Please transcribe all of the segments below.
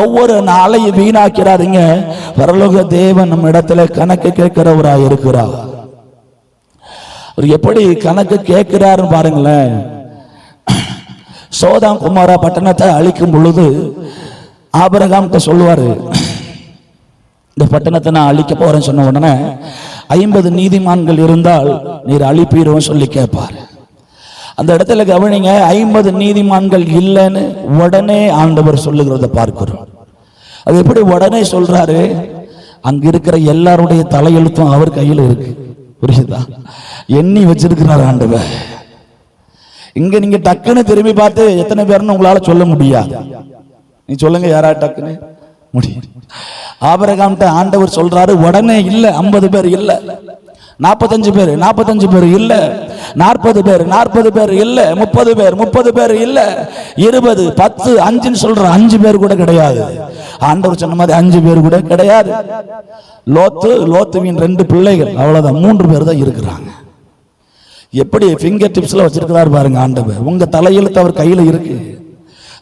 ஒவ்வொரு நாளையும் வீணாக்கிறாதீங்க. பரலோக தேவன் நம்ம இடத்துல கணக்கு கேட்கிறவரா இருக்கிறார். அவர் எப்படி கணக்கு கேட்கிறாருன்னு பாருங்களேன். சோதாம் குமாரா பட்டணத்தை அழிக்கும் பொழுது ஆபரகாம்கிட்ட சொல்லுவார் இந்த பட்டணத்தை நான் அழிக்க போறேன்னு சொன்ன உடனே ஐம்பது நீதிமான்கள் இருந்தால் நீர் அழிப்பீரும் சொல்லி கேட்பார். அந்த இடத்துல கவனிங்க ஐம்பது நீதிமான்கள் இல்லைன்னு உடனே ஆண்டவர் சொல்லுகிறத பார்க்கிறோம். அது எப்படி உடனே சொல்றாரு? அங்க இருக்கிற எல்லாருடைய தலையெழுத்தும் அவர் கையில் இருக்கு. புரியுதா? எண்ணி வச்சிருக்கிறார் ஆண்டவர். இங்க நீங்க டக்குன்னு திரும்பி பார்த்து எத்தனை பேர்னு உங்களால சொல்ல முடியாது. நீ சொல்லுங்க யாரா டக்குன்னு? முடியும். ஆபரகாம்கிட்ட ஆண்டவர் சொல்றாரு உடனே இல்லை ஐம்பது பேர் இல்லை. நாற்பத்தஞ்சு பேர் நாற்பத்தஞ்சு பேர் இல்ல. நாற்பது பேர் நாற்பது பேர் இல்லை. முப்பது பேர் முப்பது பேர் இல்லை. இருபது பத்து அஞ்சுன்னு சொல்ற அஞ்சு பேர் கூட கிடையாது. ஆண்டவர் சொன்ன மாதிரி அஞ்சு பேர் கூட கிடையாது. லோத்து லோத்துவின் ரெண்டு பிள்ளைகள். அவ்வளவுதான். மூன்று பேர் தான் இருக்கிறாங்க. எப்படி ஃபிங்கர் டிப்ஸில் வச்சிருக்கிறாரு பாருங்க ஆண்டவர். உங்க தலையெழுத்து அவர் கையில் இருக்கு.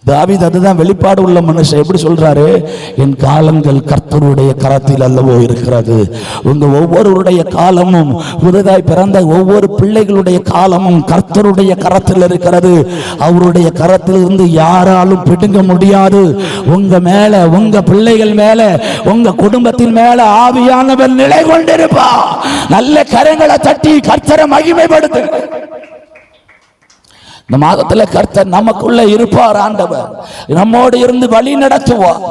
தாவித் அதுதான் வெளிப்பாடு உள்ள மனுஷன். எப்படி சொல்றாரு? என் காலங்கள் கர்த்தருடைய கரத்தில் அல்லவோ இருக்கிறது. உங்க ஒவ்வொருவருடைய காலமும் புதிதாய் பிறந்த ஒவ்வொரு பிள்ளைகளுடைய காலமும் கர்த்தருடைய கரத்தில் இருக்கிறது. அவருடைய கரத்தில் இருந்து யாராலும் பிடுங்க முடியாது. உங்க மேல உங்க பிள்ளைகள் மேல உங்க குடும்பத்தின் மேல ஆவியானவர் நிலை கொண்டிருப்பா நல்ல கரங்களை தட்டி கர்த்தரை மகிமைப்படுத்து இந்த மாதத்துல கர்த்தர் நமக்குள்ள இருப்பார் ஆண்டவர். நம்மோடு இருந்து வழி நடத்துவார்.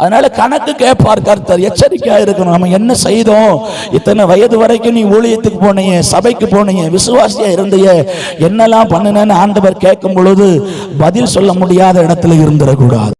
அதனால கணக்கு கேட்பார் கர்த்தர். எச்சரிக்கையா இருக்கணும். நம்ம என்ன செய்தோம்? இத்தனை வயது வரைக்கும் நீ ஊழியத்துக்கு போனீங்க சபைக்கு போனீங்க விசுவாசியா இருந்தைய. என்னெல்லாம் பண்ணுனேன்னு ஆண்டவர் கேட்கும் பொழுது பதில் சொல்ல முடியாத இடத்துல இருந்துடக்கூடாது